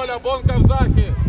воля, бонка в захід!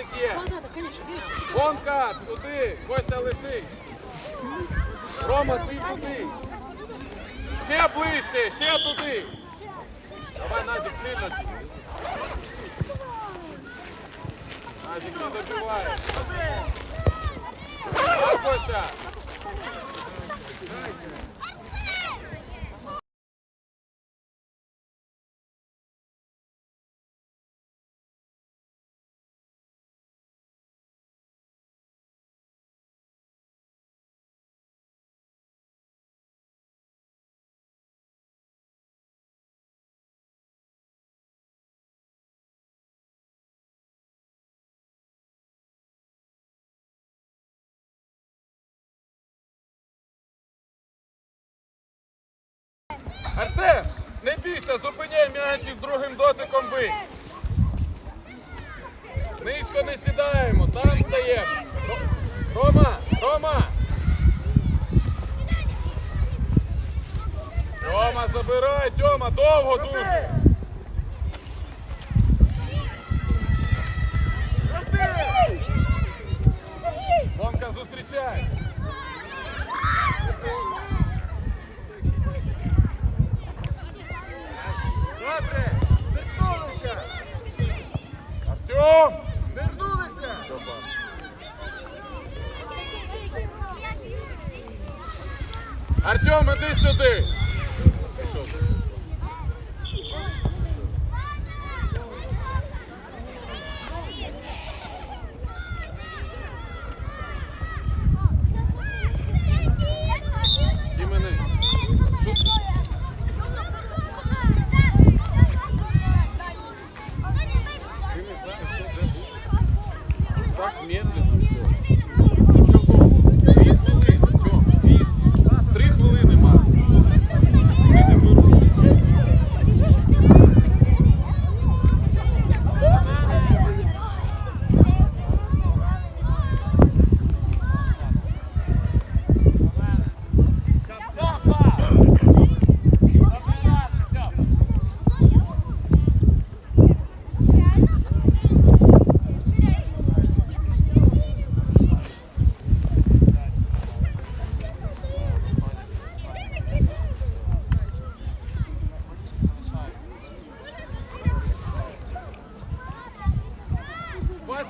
Мостик є. Да, конечно, конечно. Гонка, туди, Костя лети. Рома, ти туди. Ще ближче, ще туди. Давай, Назік, сильно. Назік, ти добиваєш. Костя. А це не бійся, зупиняй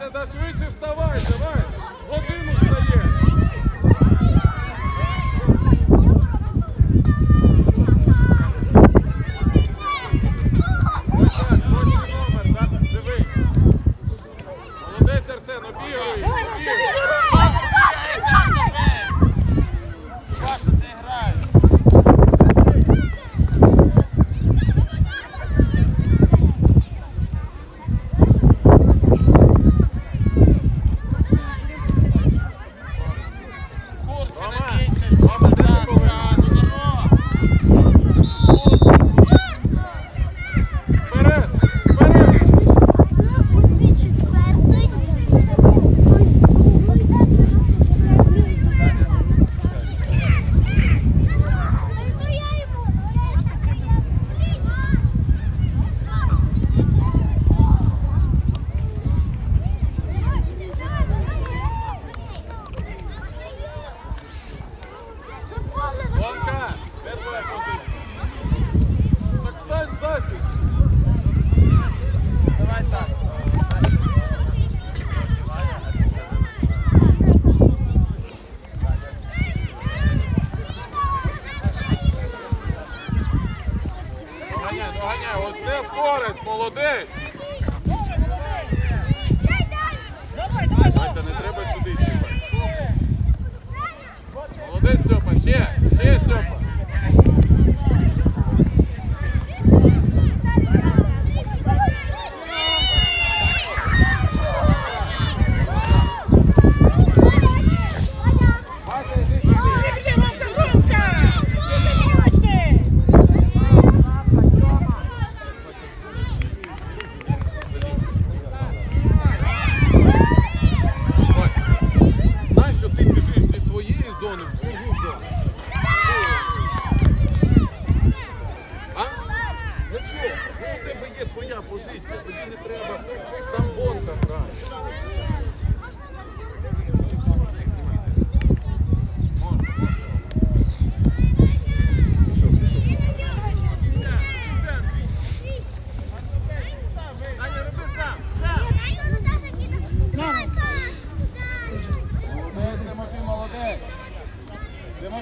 Вася, да швидше вставай, давай!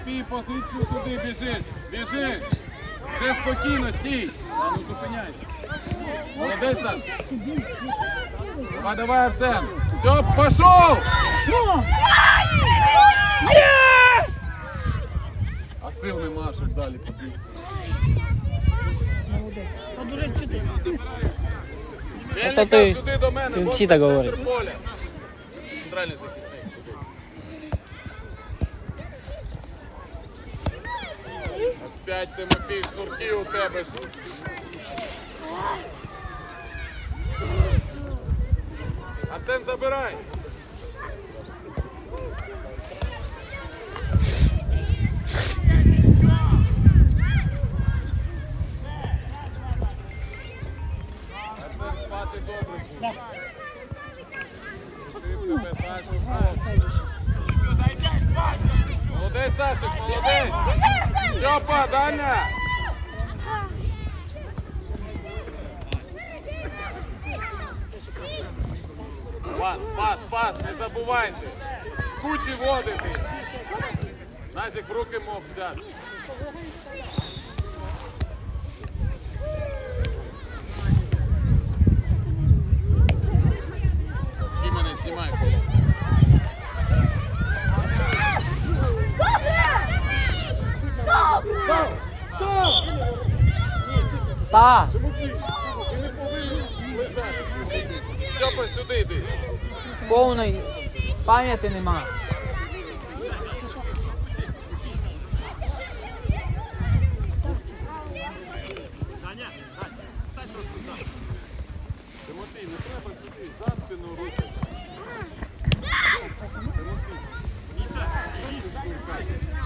Тимофій, позицію туди біжиш. Біжи. Все спокійно, стій. А ну зупиняйся. Молодець, Саш. Давай, давай, Арсен. Все, пішов. Ну! Є! А сил нема, щоб далі побігти. Молодець. То дуже чути. Мельника ти- сюди до мене. ти бо всі це так центр говорять. поля. Центральний захисник. П'ять Тимофій, шнурки у тебе ж. Арсен, забирай. Арсен, спати добре. буде. Молодець, Сашик, молодець. Степа, Даня. Пас, пас, пас, не забувайте. Кучі водити. Назік в руки мог взяти. Ти мене знімай, Та! Степа, сюди йди. Повної пам'яті нема. Тимофій, не треба сюди, за спину руки. Тимофій.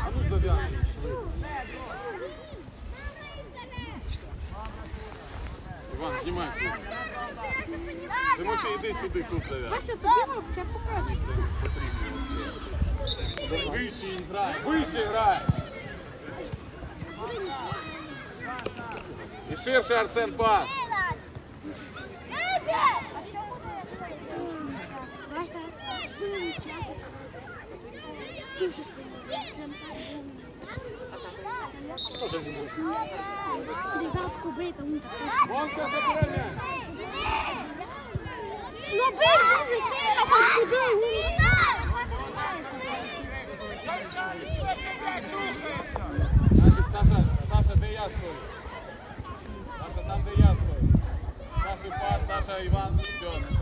А ну зав'язуй швидко. Іван, знімай клуб. Тимофій, іди сюди, клуб зав'язуй. Вася, тобі вам я покажу. Це потрібно. Вище грай, вище грай. І ширше Арсен пас. Вася, дуже сильно. Девятку бей, тому що. Вон все забере м'яч. Ну бей дуже сильно, хоч куди. Значить, Саша, Саша, де я стою? Саша, там, де я стою. Саша пас, Саша, Іван, все,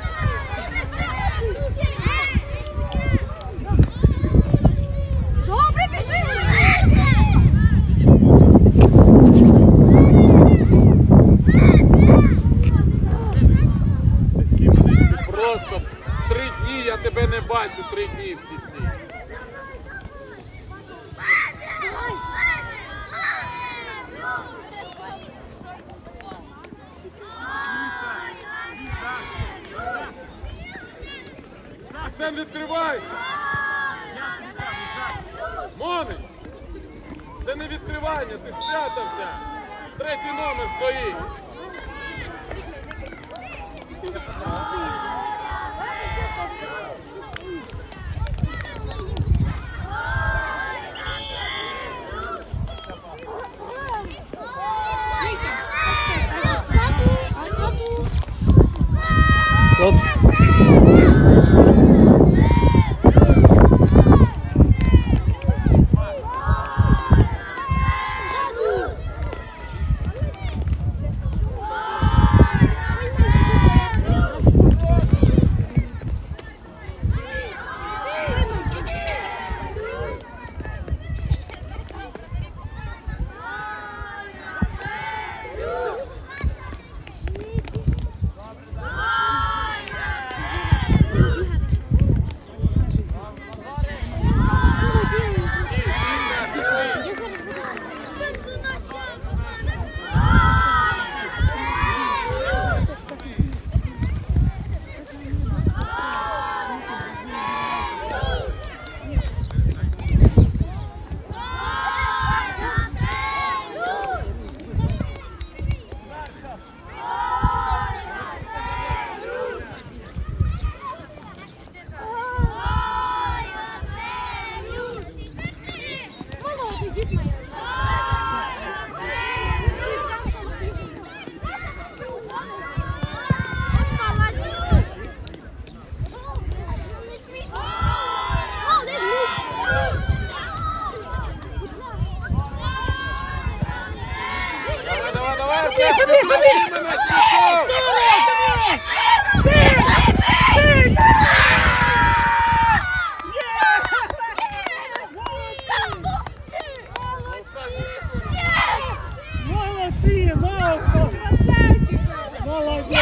Молодець!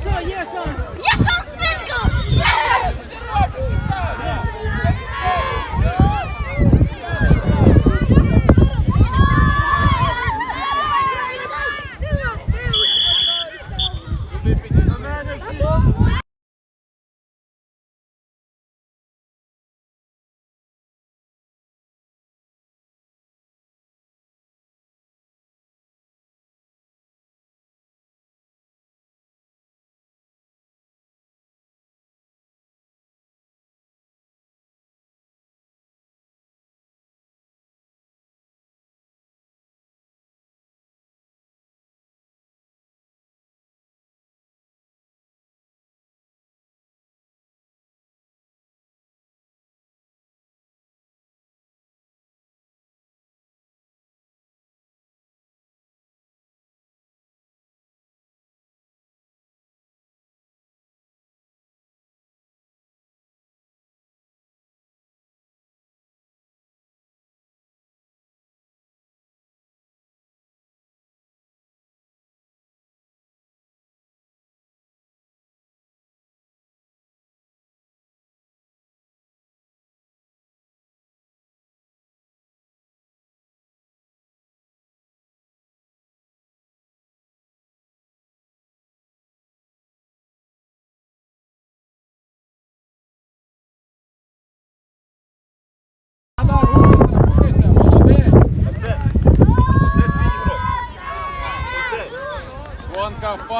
Що є шанс?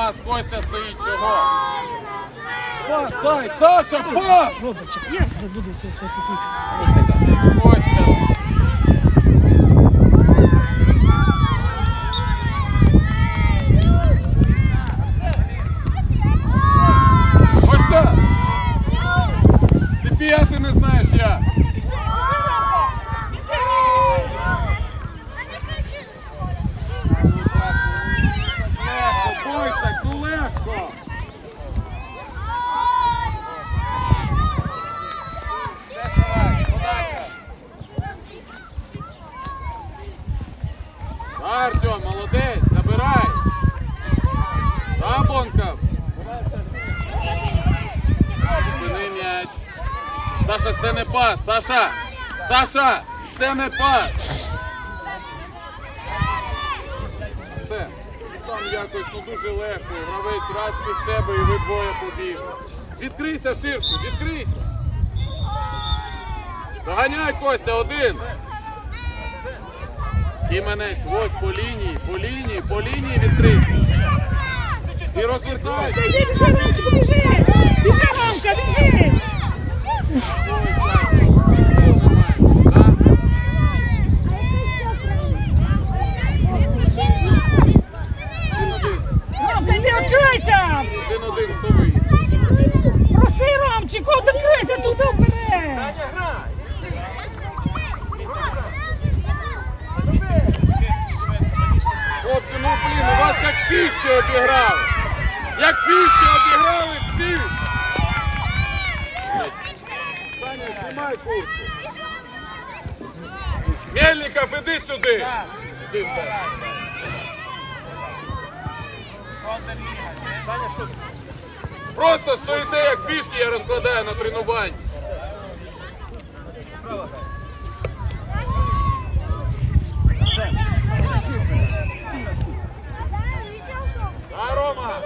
Пас, Костя стоїть чого? Пас, дай, Саша, пас! Робоче, як забуду це своє тут? Костя. Костя! Ти п'яти не знаєш як. Легко, бойся, ну легко. Все, давай, подача. Да, Артем, молодець, забирай. Да, Бонка. Спини м'яч. Саша, це не пас. Саша! Саша! Це не пас! Все. Там якось ну дуже легко. Гравець раз під себе і ви двоє побігли. Відкрийся ширше, відкрийся. Доганяй, Костя, один. Кіменець, ось по лінії, по лінії, по лінії відкрийся. І розвертайся. Біжи, Ромка, біжи! Ромка, йди, відкрийся! Один-один, хто виїде? Проси, Ромчику, відкрийся туди вперед! Таня, грай! Хлопці, ну блін, у вас як фішки обіграли. Як фішки обіграли всі. Знімай куртку. Мельников, іди сюди. Іди? Просто стоїте, як фішки я розкладаю на тренуванні. А, Рома?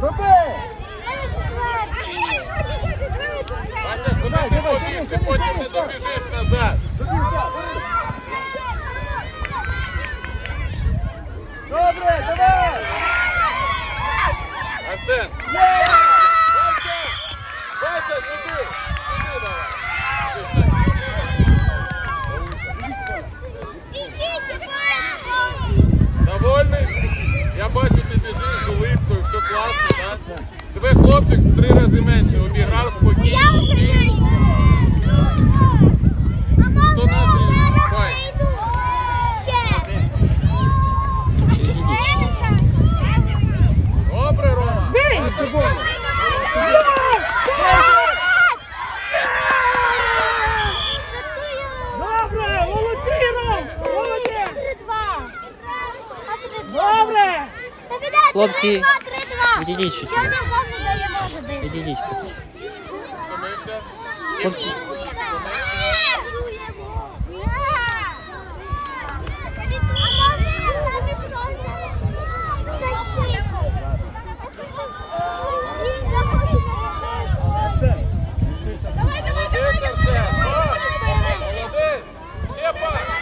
Молодець, давай, давай, давай, куди ти давай, Ти потім давай, давай, назад. Добре, давай! Арсен! Вася! Вася, сюди! Сюди давай! Довольний? Я бачу, ти біжиш з улипкою, все класно, так? Тебе хлопчик в три рази менше обіграв спокійно. Хто настрій? Файн. Добре, Рома! Бий! Добре, молодці, Ром! Молодець! Добре! Хлопці, відійдіть відійдіть щось. Я не вам не даємо води. Відійдіть, хлопці. Втомився? Хлопці. Молодець, Арсен! Молодець! Ще пас!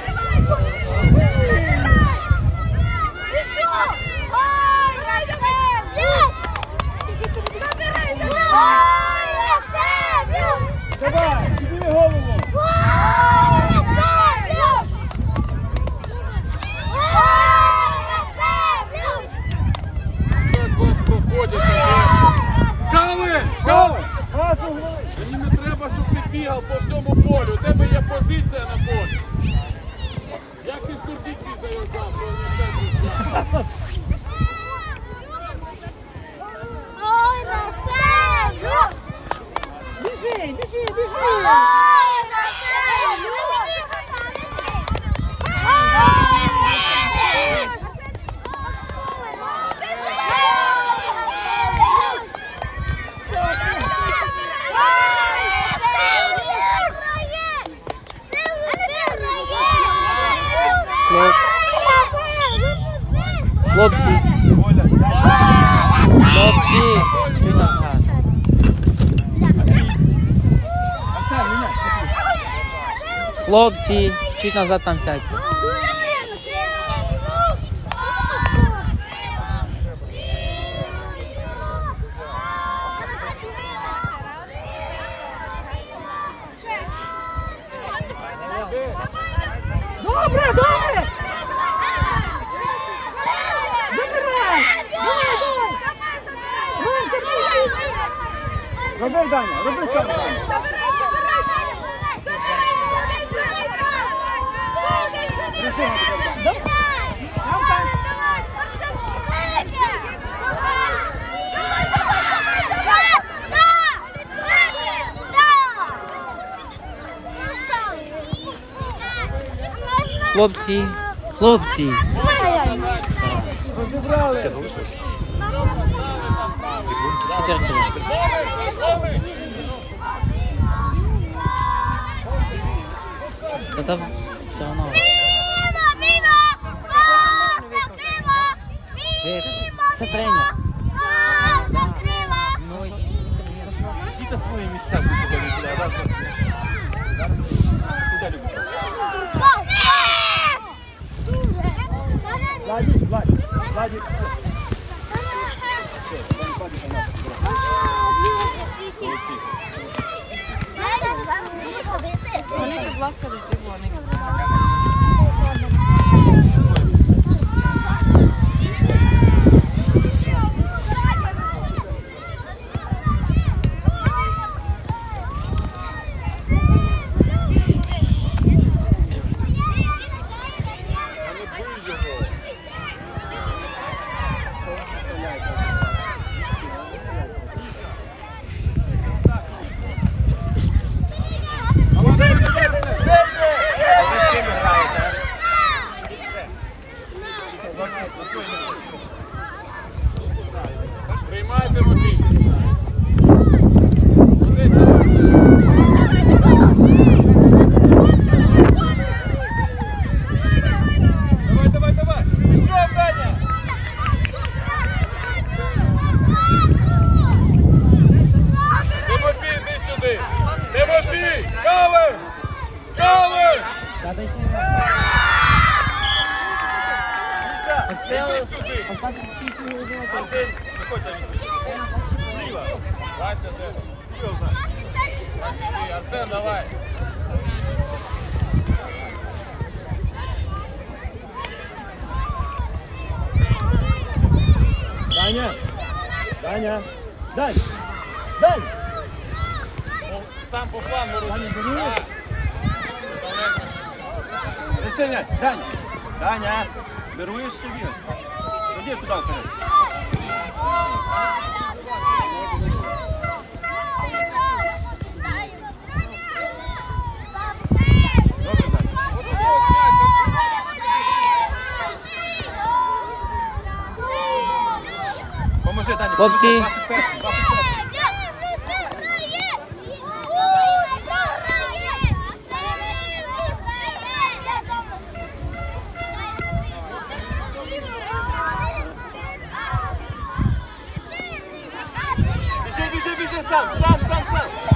Давай, підніми голову! Як вас проходять? Кали! Кали! Пас у голову! Мені не треба, щоб ти бігав по всьому полю. У тебе є позиція на полі. Як ти штурмівки зав'язав, що не все Біжи, біжи, біжи! Хлопці, хлопці, чуть нас газ. Хлопці, чуть назад там сядьте. Добре, добре! Забирай! Давай, давай! Роби, Даня, роби Хлопці, хлопці. Чотири Та Це тренер. Какие-то свои места будут говорить. Владик, Владик, Владик. Вони, будь ласка, до трибуни. Даня. Далі. Далі. Ну, сам по плану розумієш. Рішення. Ну, Даня. Даня. Беруєш чи він? Іди туди вперед. Хлопці. Bicho, bicho, bicho, sal, sal, sal, sal.